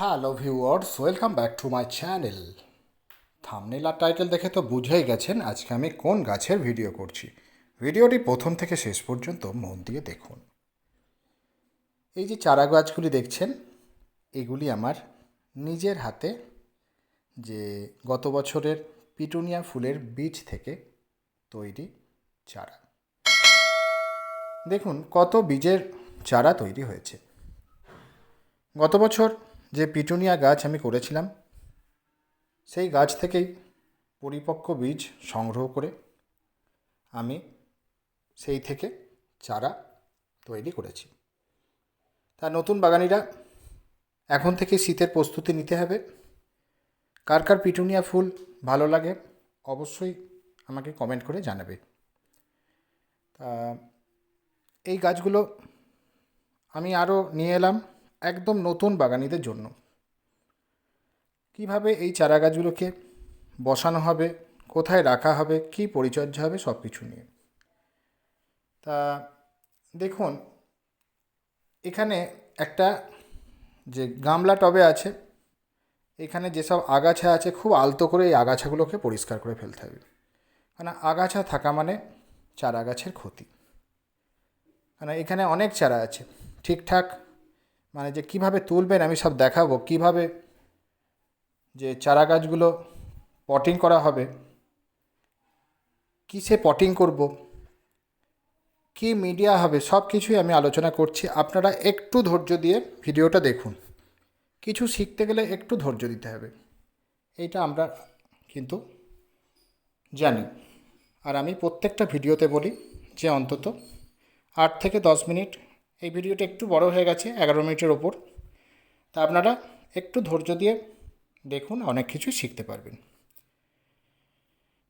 Hello viewers welcome back to my channel thumbnail R title দেখে তো বুঝেই গেছেন আজকে আমি কোন গাছের ভিডিও করছি। ভিডিওটি প্রথম থেকে শেষ পর্যন্ত মন দিয়ে দেখুন। এই যে চারা গাছগুলি দেখছেন, এগুলি আমার নিজের হাতে যে গত বছরের পিটুনিয়া ফুলের বীজ থেকে তৈরি চারা। দেখুন কত বীজের চারা তৈরি হয়েছে। গত বছর যে পিটুনিয়া গাছ আমি করেছিলাম, সেই গাছ থেকেই পরিপক্ক বীজ সংগ্রহ করে আমি সেই থেকে চারা তৈরি করেছি। তা নতুন বাগানিরা এখন থেকে শীতের প্রস্তুতি নিতে হবে। কার কার পিটুনিয়া ফুল ভালো লাগে অবশ্যই আমাকে কমেন্ট করে জানাবে। তা এই গাছগুলো আমি আরও নিয়ে এলাম। একদম নতুন বাগানিদের জন্য। কীভাবে এই চারা গাছগুলোকে বসানো হবে, কোথায় রাখা হবে, কী পরিচর্যা হবে সব কিছু নিয়ে। তা দেখুন, এখানে একটা যে গামলা টবে আছে, এখানে যেসব আগাছা আছে, খুব আলতো করে এই আগাছাগুলোকে পরিষ্কার করে ফেলতে হবে। কারণ আগাছা থাকা মানে চারা গাছের ক্ষতি। কারণ এখানে অনেক চারা আছে, ঠিকঠাক মানে যে কীভাবে তুলবেন আমি সব দেখাবো। কীভাবে যে চারা গাছগুলো পটিং করা হবে, কিসে পটিং করব, কি মিডিয়া হবে, সব কিছুই আমি আলোচনা করছি। আপনারা একটু ধৈর্য দিয়ে ভিডিওটা দেখুন। কিছু শিখতে গেলে একটু ধৈর্য দিতে হবে। এইটা আমরা কিন্তু জানি। আর আমি প্রত্যেকটা ভিডিওতে বলি যে অন্তত আট থেকে দশ মিনিট এই ভিডিওটা একটু বড় হয়ে গেছে, এগারো মিনিটের ওপর। তা আপনারা একটু ধৈর্য দিয়ে দেখুন, অনেক কিছুই শিখতে পারবেন।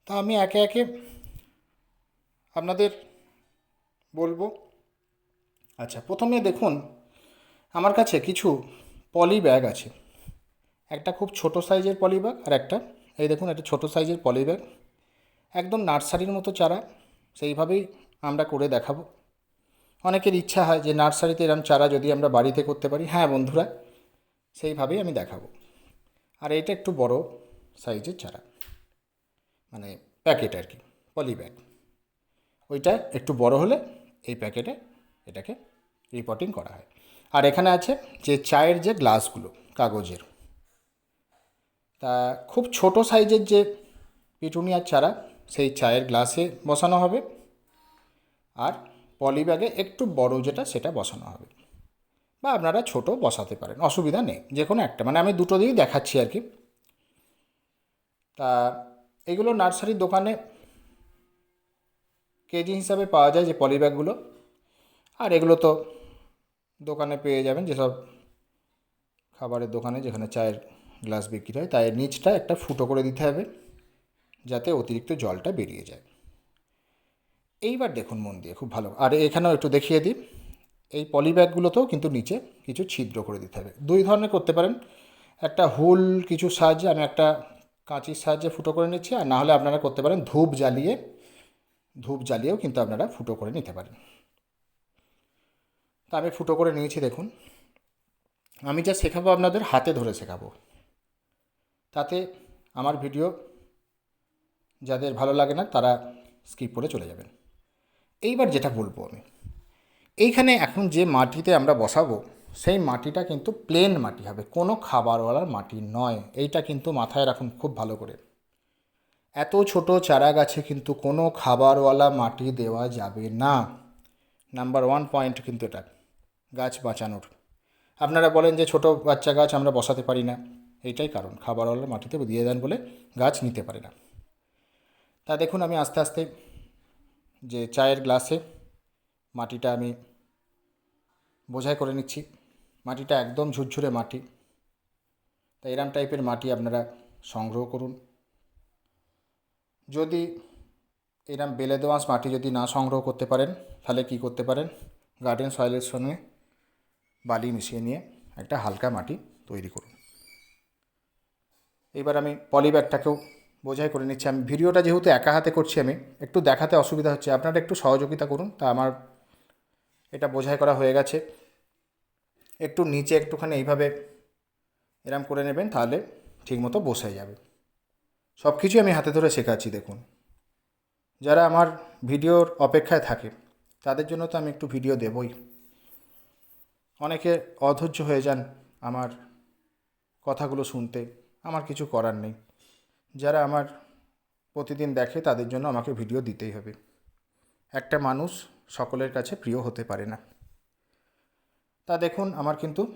তা আমি একে একে আপনাদের বলব। আচ্ছা প্রথমে দেখুন, আমার কাছে কিছু পলি ব্যাগ আছে। একটা খুব ছোট সাইজের পলি ব্যাগ আর একটা, এই দেখুন, একটা ছোট সাইজের পলি ব্যাগ। একদম নার্সারির মতো চারা, সেইভাবেই আমরা করে দেখাবো। অনেকের ইচ্ছা হয় যে নার্সারিতে এরম চারা যদি আমরা বাড়িতে করতে পারি। হ্যাঁ বন্ধুরা, সেইভাবেই আমি দেখাবো। আর এটা একটু বড় সাইজের চারা। মানে প্যাকেট আর কি পলি ব্যাগ ওইটা একটু বড় হলে এই প্যাকেটে এটাকে রিপোর্টিং করা হয়। আর এখানে আছে যে চায়ের যে গ্লাসগুলো, কাগজের। তা খুব ছোট সাইজের যে পিটুনিয়ার চারা, সেই চায়ের গ্লাসে বসানো হবে। আর পলি ব্যাগে একটু বড় যেটা, সেটা বসানো হবে। বা আপনারা ছোট বসাতে পারেন, অসুবিধা নেই, যে কোনো একটা। মানে আমি দুটো দিয়েই দেখাচ্ছি আর কি। তা এগুলো নার্সারির দোকানে কেজি হিসাবে পাওয়া যায় যে পলি ব্যাগগুলো আর এগুলো তো দোকানে পেয়ে যাবেন যেসব খাবারের দোকানে যেখানে চায়ের গ্লাস বিক্রি হয়, তাই নিচটা একটা ফুটো করে দিতে হবে, যাতে অতিরিক্ত জলটা বেরিয়ে যায়। এইবার দেখুন মন দিয়ে, খুব ভালো। আর এখানেও একটু দেখিয়ে দিই। এই পলিব্যাগগুলোতেও কিন্তু নিচে কিছু ছিদ্র করে দিতে হবে। দুই ধরনের করতে পারেন। একটা হুল কিছু সাহায্যে আমি একটা কাঁচির সাহায্যে ফুটো করে নিচ্ছি, আর না হলে আপনারা করতে পারেন ধূপ জ্বালিয়ে, ধূপ জ্বালিয়েও কিন্তু আপনারা ফুটো করে নিতে পারেন। তা আমি ফুটো করে নিয়েছি, দেখুন। আমি যা শেখাবো আপনাদের হাতে ধরে শেখাবো। তাতে আমার ভিডিও যাদের ভালো লাগে না, তারা স্কিপ করে চলে যাবেন। এইবার যেটা বলব আমি, এইখানে এখন যে মাটিতে আমরা বসাবো, সেই মাটিটা কিন্তু প্লেন মাটি হবে, কোনো খাবারওয়ালার মাটি নয়, এইটা কিন্তু মাথায় রাখুন খুব ভালো করে। এত ছোট চারা গাছে কিন্তু কোনো খাবারওয়ালা মাটি দেওয়া যাবে না। নাম্বার ওয়ান পয়েন্ট কিন্তু এটা, গাছ বাঁচানোর। আপনারা বলেন যে ছোট বাচ্চা গাছ আমরা বসাতে পারি না, এইটাই কারণ খাবারওয়ালা মাটিতে দিয়ে দেন বলে গাছ নিতে পারে না। তা দেখুন আমি আস্তে আস্তে যে চায়ের গ্লাসে মাটিটা আমি বোঝাই করে নিচ্ছি। মাটিটা একদম ঝুরঝুরে মাটি। তা এরম টাইপের মাটি আপনারা সংগ্রহ করুন। যদি এরম বেলে দোআঁশ মাটি যদি না সংগ্রহ করতে পারেন, তাহলে কি করতে পারেন? গার্ডেন সয়েলের সঙ্গে বালি মিশিয়ে নিয়ে একটা হালকা মাটি তৈরি করুন। এবার আমি পলি ব্যাগটাকেও বোঝাই করে নিচ্ছি। আমি ভিডিওটা যেহেতু একা হাতে করছি আমি, একটু দেখাতে অসুবিধা হচ্ছে। আপনারা একটু সহযোগিতা করুন, তা আমার এটা বোঝাই করা হয়ে গেছে। একটু নিচে একটুখানি এইভাবে এরম করে নেবেন, তাহলে ঠিকমতো বসে যাবে। সব কিছুই আমি হাতে ধরে শেখাচ্ছি, দেখুন। যারা আমার ভিডিওর অপেক্ষায় থাকে, তাদের জন্য তো আমি একটু ভিডিও দেবই। অনেকে অধৈর্য হয়ে যান আমার কথাগুলো শুনতে, আমার কিছু করার নেই। যারা আমার প্রতিদিন দেখে তাদের জন্য আমাকে ভিডিও দিতেই হবে। একটা মানুষ সকলের কাছে প্রিয় হতে পারে না। তা দেখুন, আমার কিন্তু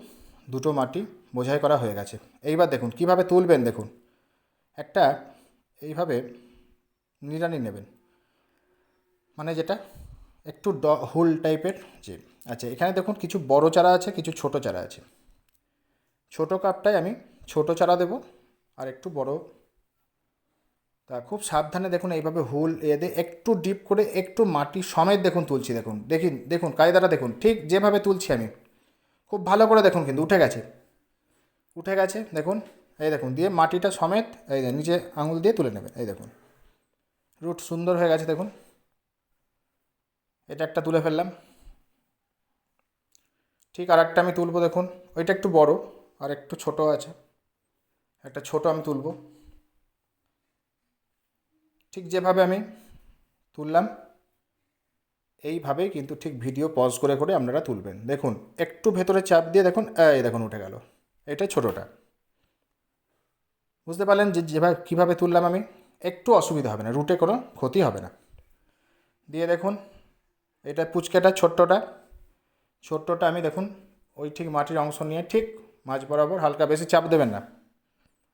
দুটো মাটি বোঝাই করা হয়ে গেছে। এইবার দেখুন, কীভাবে তুলবেন দেখুন। একটা এইভাবে নিড়ানি নেবেন। মানে যেটা একটু ড, হুল টাইপের যে আচ্ছা এখানে দেখুন কিছু বড় চারা আছে, কিছু ছোট চারা আছে। ছোট কাপটায় আমি ছোট চারা দেব আর একটু বড় তা খুব সাবধানে দেখুন এইভাবে হুল এ দিয়ে একটু ডিপ করে একটু মাটি সমেত দেখুন তুলছি দেখুন। দেখি দেখুন, কায়দাটা দেখুন। ঠিক যেভাবে তুলছি আমি। খুব ভালো করে দেখুন কিন্তু, উঠে গেছে। উঠে গেছে, দেখুন, এই দেখুন, দিয়ে মাটিটা সমেত এই নিচে আঙুল দিয়ে তুলে নেবেন, এই দেখুন। রুট সুন্দর হয়ে গেছে, দেখুন। এটা একটা তুলে ফেললাম। ঠিক আর একটা আমি তুলবো, দেখুন। ওইটা একটু বড় আর একটু ছোট আছে। একটা ছোট আমি তুলবো। ঠিক যেভাবে আমি তুললাম, এইভাবেই কিন্তু ঠিক ভিডিও পজ করে করে আপনারা তুলবেন। দেখুন, একটু ভেতরে চাপ দিয়ে দেখুন, এই দেখুন উঠে গেল। এটা ছোটোটা। বুঝতে পারলেন যে যেভাবে, কীভাবে তুললাম আমি? একটু অসুবিধা হবে না রুটে কোনো ক্ষতি হবে না। দিয়ে দেখুন, এটা পুচকেটা, ছোট্টটা। ছোট্টটা আমি দেখুন, ওই ঠিক মাটির অংশ নিয়ে ঠিক মাঝ বরাবর হালকা বেশি চাপ দেবেন না।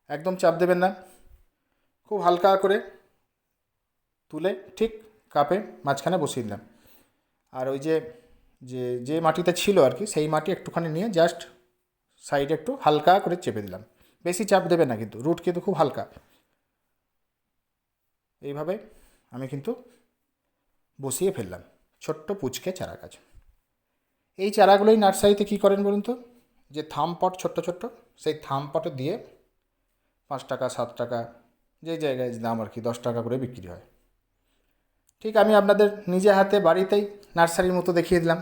একদম চাপ দেবেন না। খুব হালকা করে তুলে ঠিক কাপে মাঝখানে বসিয়ে দিলাম। আর ওই যে যে যে মাটিতে ছিল আর কি, সেই মাটি একটুখানি নিয়ে জাস্ট সাইডে একটু হালকা করে চেপে দিলাম। বেশি চাপ দেবে না কিন্তু রুট কিন্তু খুব হালকা। এইভাবে আমি কিন্তু বসিয়ে ফেললাম, ছোট্ট পুচকে চারা গাছ। এই চারাগুলোই নার্সারিতে কী করেন বলুন তো? যে থাম পট, ছোট্ট ছোট্ট, সেই থাম পটে দিয়ে পাঁচ টাকা, সাত টাকা, যে জায়গায় দাম আর কি, দশ টাকা করে বিক্রি হয়। ঠিক আমি আপনাদের নিজে হাতে বাড়িতেই নার্সারির মতো দেখিয়ে দিলাম।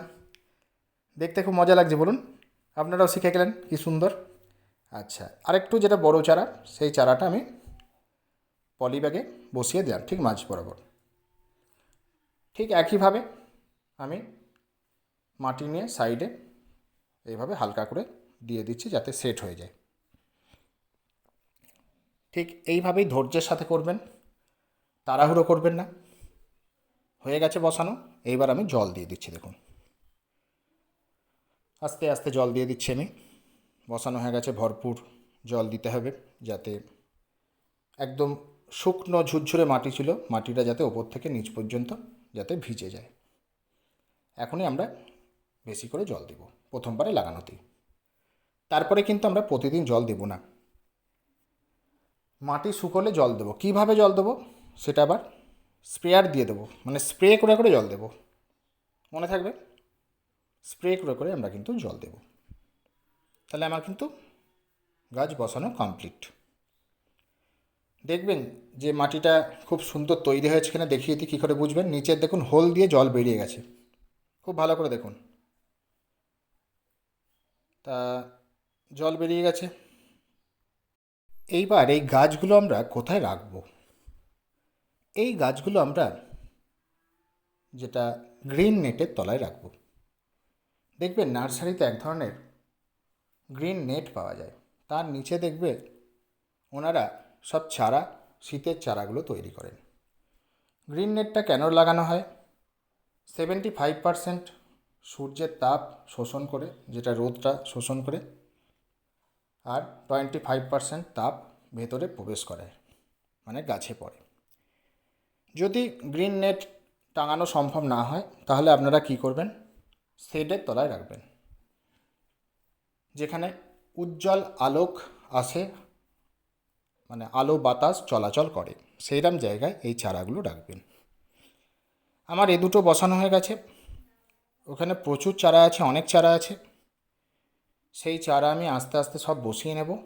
দেখতে খুব মজা লাগছে, বলুন। আপনারাও শিখে গেলেন, কি সুন্দর। আচ্ছা আরেকটু যেটা বড় চারা, সেই চারাটা আমি পলি ব্যাগে বসিয়ে দিলাম, ঠিক মাঝ বরাবর। ঠিক একইভাবে আমি মাটি নিয়ে সাইডে এইভাবে হালকা করে দিয়ে দিচ্ছি যাতে সেট হয়ে যায়। ঠিক এইভাবেই ধৈর্যের সাথে করবেন, তাড়াহুড়ো করবেন না। হয়ে গেছে বসানো। এইবার আমি জল দিয়ে দিচ্ছি, দেখুন। আস্তে আস্তে জল দিয়ে দিচ্ছি আমি। বসানো হয়ে গেছে, ভরপুর জল দিতে হবে যাতে একদম শুকনো ঝুরঝুরে মাটি ছিল, মাটিটা যাতে ওপর থেকে নিচ পর্যন্ত যাতে ভিজে যায়। এখনই আমরা বেশি করে জল দেব, প্রথমবারে লাগানোতেই। তারপরে কিন্তু আমরা প্রতিদিন জল দেব না। মাটি শুকোলে জল দেবো। কীভাবে জল দেবো? সেটা আবার স্প্রেয়ার দিয়ে দেবো মানে স্প্রে করে করে জল দেবো। মনে থাকবে? স্প্রে করে করে আমরা কিন্তু জল দেব। তাহলে আমার কিন্তু গাছ বসানো কমপ্লিট দেখবেন যে মাটিটা খুব সুন্দর তৈরি হয়েছে কিনা, দেখিয়ে দিই কী করে বুঝবেন? নিচের দেখুন হোল দিয়ে জল বেরিয়ে গেছে। খুব ভালো করে দেখুন। তা জল বেরিয়ে গেছে। এইবার এই গাছগুলো আমরা কোথায় রাখব? এই গাছগুলো আমরা যেটা গ্রিন নেটের তলায় রাখব। দেখবেন নার্সারিতে এক ধরনের গ্রিন নেট পাওয়া যায়। তার নিচে দেখবে ওনারা সব চারা, শীতের চারাগুলো তৈরি করেন। গ্রিন নেটটা কেন লাগানো হয়? সেভেন্টি ফাইভ পারসেন্ট সূর্যের তাপ শোষণ করে, যেটা রোদটা শোষণ করে, আর টোয়েন্টি ফাইভ পারসেন্ট তাপ ভেতরে প্রবেশ করে মানে গাছে পড়ে। যদি গ্রিন নেট টাঙানো সম্ভব না হয়, তাহলে আপনারা কি করবেন? শেডের তলায় রাখবেন। যেখানে উজ্জ্বল আলোক আসে মানে আলো বাতাস চলাচল করে সেইরকম জায়গায় এই চারাগুলো রাখবেন। আমার এ দুটো বসানো হয়ে গেছে। ওখানে প্রচুর চারা আছে, অনেক চারা আছে। সেই চারা আমি আস্তে আস্তে সব বসিয়ে নেব।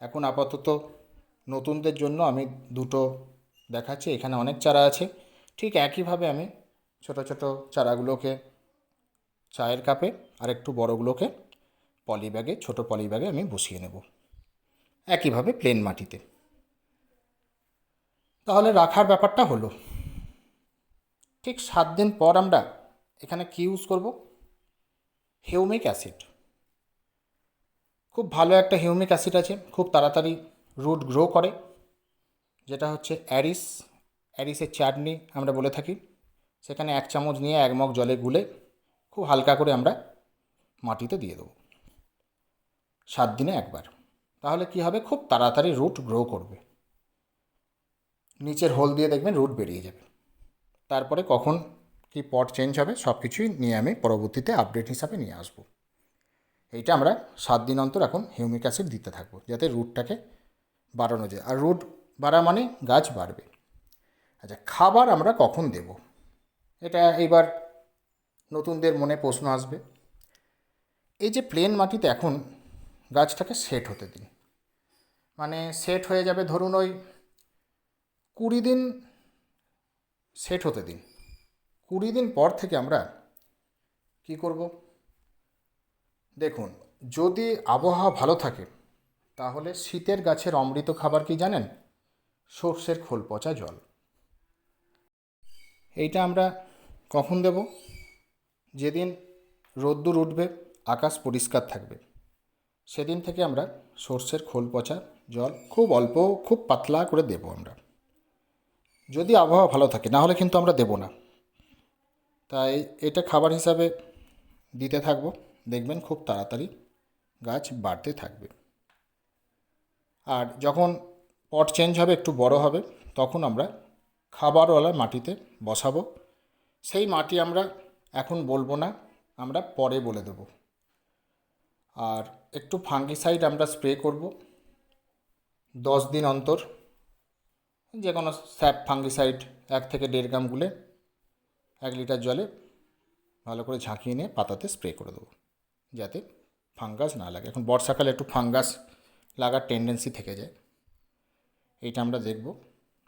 এখন আপাতত নতুনদের জন্য আমি দুটো দেখাচ্ছি, এখানে অনেক চারা আছে। ঠিক একইভাবে আমি ছোট ছোট চারাগুলোকে চায়ের কাপে আর একটু বড়গুলোকে পলি ব্যাগে, ছোটো পলি ব্যাগে আমি বসিয়ে নেব। একইভাবে প্লেন মাটিতে। তাহলে রাখার ব্যাপারটা হলো, ঠিক সাত দিন পর আমরা এখানে কি ইউজ করব? হিউমিক অ্যাসিড খুব ভালো একটা হিউমিক অ্যাসিড আছে, খুব তাড়াতাড়ি রুট গ্রো করে। যেটা হচ্ছে অ্যারিস, অ্যারিসের চাটনি আমরা বলে থাকি। সেখানে এক চামচ নিয়ে এক মগ জলে গুলে খুব হালকা করে আমরা মাটিতে দিয়ে দেবো। সাত দিনে একবার। তাহলে কি হবে? খুব তাড়াতাড়ি রুট গ্রো করবে। নিচের হোল দিয়ে দেখবেন রুট বেরিয়ে যাবে। তারপরে কখন কি পট চেঞ্জ হবে সব কিছুই নিয়ে আমি পরবর্তীতে আপডেট হিসাবে নিয়ে আসব। এইটা আমরা সাত দিন অন্তর এখন হিউমিক অ্যাসিড দিতে থাকব, যাতে রুটটাকে বাড়ানো যায়। আর রুট বাড়া মানে গাছ বাড়বে। আচ্ছা খাবার আমরা কখন দেব? এটা এইবার নতুনদের মনে প্রশ্ন আসবে। এই যে প্লেন মাটিতে এখন গাছটাকে সেট হতে দিন মানে সেট হয়ে যাবে ধরুন ওই কুড়ি দিন সেট হতে দিন। কুড়ি দিন পর থেকে আমরা কি করব? দেখুন, যদি আবহাওয়া ভালো থাকে, তাহলে শীতের গাছের অমৃত খাবার কি জানেন? সর্ষের খোল পচা জল। এইটা আমরা কখন দেব? যেদিন রোদ্দুর উঠবে, আকাশ পরিষ্কার থাকবে। সেদিন থেকে আমরা সর্ষের খোল পচা জল খুব অল্প, খুব পাতলা করে দেবো আমরা। যদি আবহাওয়া ভালো থাকে, না হলে কিন্তু আমরা দেবো না। তাই এটা খাবার হিসাবে দিতে থাকব। দেখবেন খুব তাড়াতাড়ি গাছ বাড়তে থাকবে। আর যখন পট চেঞ্জ হবে, একটু বড় হবে, তখন আমরা খাবারওয়ালা মাটিতে বসাবো। সেই মাটি আমরা এখন বলব না, আমরা পরে বলে দেবো। আর একটু ফাঙ্গিসাইড আমরা স্প্রে করব। দশ দিন অন্তর যে কোনো স্যাপ ফাঙ্গিসাইড এক থেকে দেড় গ্রাম গুলে এক লিটার জলে ভালো করে ঝাঁকিয়ে নিয়ে পাতাতে স্প্রে করে দেবো, যাতে ফাঙ্গাস না লাগে। এখন বর্ষাকালে একটু ফাঙ্গাস লাগার টেন্ডেন্সি থেকে যায়। এইটা আমরা দেখব।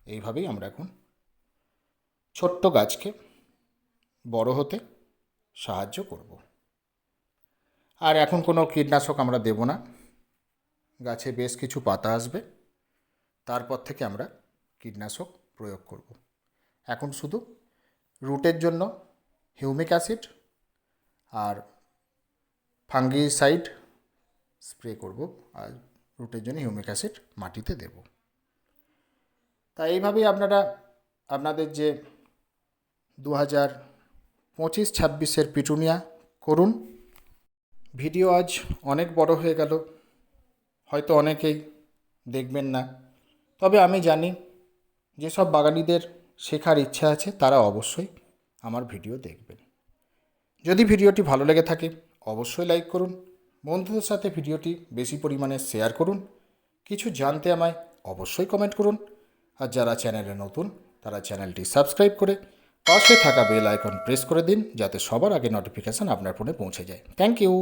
এইভাবেই আমরা এখন ছোট্ট গাছকে বড় হতে সাহায্য করব। আর এখন কোনো কীটনাশক আমরা দেব না। গাছে বেশ কিছু পাতা আসবে। তারপর থেকে আমরা কীটনাশক প্রয়োগ করব। এখন শুধু রুটের জন্য হিউমিক অ্যাসিড আর ফাঙ্গিসাইড স্প্রে করব। আর রুটের জন্য হিউমিক অ্যাসিড মাটিতে দেব। তা এইভাবেই আপনারা আপনাদের যে দু হাজার পঁচিশ ছাব্বিশের পিটুনিয়া করুন। ভিডিও আজ অনেক বড় হয়ে গেল, হয়তো অনেকেই দেখবেন না। তবে আমি জানি যেসব বাগানিদের শেখার ইচ্ছা আছে তারা অবশ্যই আমার ভিডিও দেখবেন। যদি ভিডিওটি ভালো লেগে থাকে, অবশ্যই লাইক করুন, বন্ধুদের সাথে ভিডিওটি বেশি পরিমাণে শেয়ার করুন, কিছু জানতে আমায় অবশ্যই কমেন্ট করুন। আর যারা চ্যানেলে নতুন, তারা চ্যানেলটি সাবস্ক্রাইব করে পাশে থাকা বেল আইকন প্রেস করে দিন, যাতে সবার আগে নোটিফিকেশান আপনার ফোনে পৌঁছে যায়। Thank you